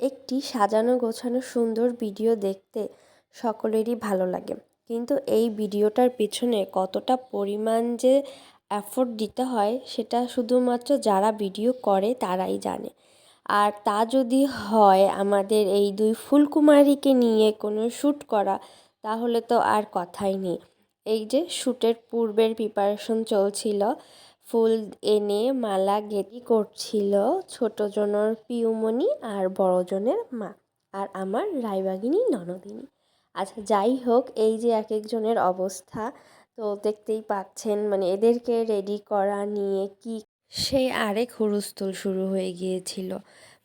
একটি সাজানো গোছানো সুন্দর ভিডিও দেখতে সকলেরই ভালো লাগে। কিন্তু এই ভিডিওটার পিছনে কতটা পরিমাণ যে এফোর্ট দিতে হয়, সেটা শুধুমাত্র যারা ভিডিও করে তারাই জানে। আর তা যদি হয় আমাদের এই দুই ফুলকুমারীকে নিয়ে কোনো শ্যুট করা, তাহলে তো আর কথাই নেই। এই যে শ্যুটের পূর্বের প্রিপারেশন চলছিল ফুল এনে মালা গেটি করছিল ছোট জনের পিউমণি আর বড় জনের মা আর আমার রায়বাগিনী ননদিনী। আচ্ছা যাই হোক, এই যে এক একজনের অবস্থা, তো দেখতেই পাচ্ছেন মানে এদেরকে রেডি করা নিয়ে কি সেই আরেক হুড়ুস্থুল শুরু হয়ে গিয়েছিল।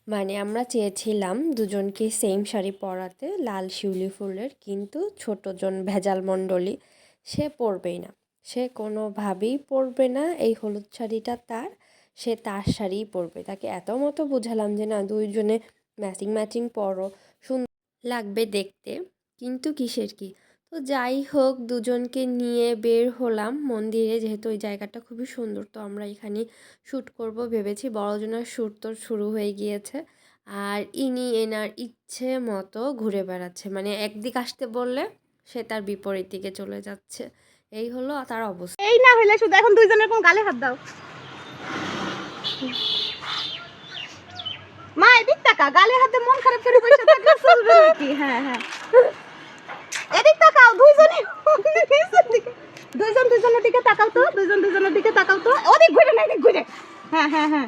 মানে আমরা চেয়েছিলাম দুজনকে সেম শাড়ি পরাতে, লাল শিউলি ফুলের, কিন্তু ছোটজন ভেজাল মণ্ডলী, সে পরবেই না। সে কোনোভাবেই পরবে না, এই হলুদ শাড়িটা তার, সে তার শাড়িই পরবে। তাকে এত মতো বোঝালাম যে, না, দুইজনে ম্যাচিং ম্যাচিং পরো সুন্দর লাগবে দেখতে, কিন্তু কিসের কি? তো যাই হোক, দুজনকে নিয়ে বের হলাম মন্দিরে, যেহেতু ওই জায়গাটা খুবই সুন্দর, তো আমরা এখানে শ্যুট করব ভেবেছি বড়জনের শ্যুট তো শুরু হয়ে গিয়েছে। আর ইনি এনার ইচ্ছে মতো ঘুরে বেড়াচ্ছে মানে একদিক আসতে বললে সে তার বিপরীত দিকে চলে যাচ্ছে। এই হলো তার অবস্থা। এই না হইলে শুধু এখন দুইজনের কোন গালে হাত দাও। মা এদিক তাকা গালে হাতে মন খারাপ করে বসে থাকলে চলবে নাকি? হ্যাঁ হ্যাঁ। এদিক তাকাও দুইজনে দুইজন দুইজনের দিকে তাকাও তো দুইজন দুইজনের দিকে তাকাও তো। ওদিক ঘুরে না এদিক ঘুরে। হ্যাঁ হ্যাঁ হ্যাঁ।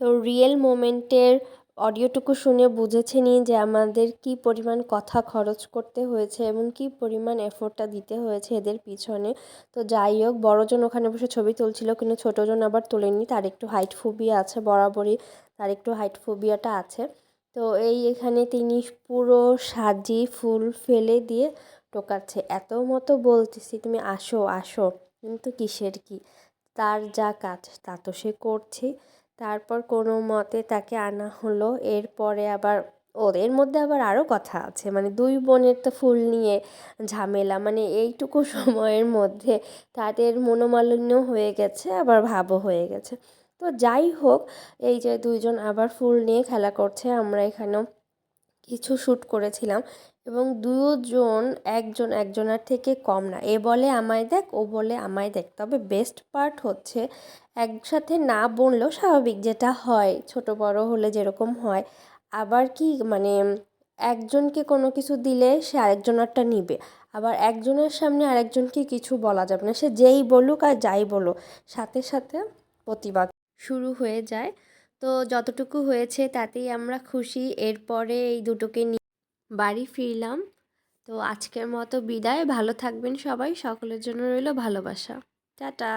তো রিয়েল মোমেন্টের অডিওটুকু শুনে বুঝেছেনই যে আমাদের কি পরিমাণ কথা খরচ করতে হয়েছে এবং কি পরিমাণ এফোর্টটা দিতে হয়েছে এদের পিছনে। তো যাই হোক, বড়জন ওখানে বসে ছবি তুলছিল কিন্তু ছোটোজন আবার তোলেনি তার একটু হাইট ফোবিয়া আছে বরাবরই, তার একটু হাইট ফোবিয়াটা আছে। তো এই এখানে তিনি পুরো সাজি, ফুল ফেলে দিয়ে টোকাচ্ছে। এত মতো বলতেছি, তুমি আসো আসো। কিন্তু কিসের কি? তার যা কাজ, তা তো সে করছে। তারপর কোনো মতে তাকে আনা হলো। এরপরে আবার ওদের মধ্যে আবার আরও কথা আছে। মানে দুই বোনের তো ফুল নিয়ে ঝামেলা। মানে এইটুকু সময়ের মধ্যে তাদের মনোমালিন্য হয়ে গেছে, আবার ভাবও হয়ে গেছে। তো যাই হোক, এই যে দুইজন আবার ফুল নিয়ে খেলা করছে, আমরা এখানেও কিছু শ্যুট করেছিলাম এবং দুজন, একজন একজনের থেকে কম না। এ বলে আমায় দেখ, ও বলে আমায় দেখ। তবে বেস্ট পার্ট হচ্ছে একসাথে না বললেও স্বাভাবিক যেটা হয়, ছোট বড় হলে যেরকম হয়। আবার কি মানে একজনকে কোনো কিছু দিলে সে আরেকজনেরটা নিবে। আবার একজনের সামনে আরেকজনকে কিছু বলা যাবে না। সে যেই বলুক আর যাই বলুক, সাথে সাথে প্রতিবাদ শুরু হয়ে যায়। তো যতটুকু হয়েছে তাতেই আমরা খুশি। এরপরে এই দুটোকে নিয়ে বাড়ি ফিরলাম। তো আজকের মতো বিদায়। ভালো থাকবেন সবাই। সকলের জন্য রইল ভালোবাসা। টাটা।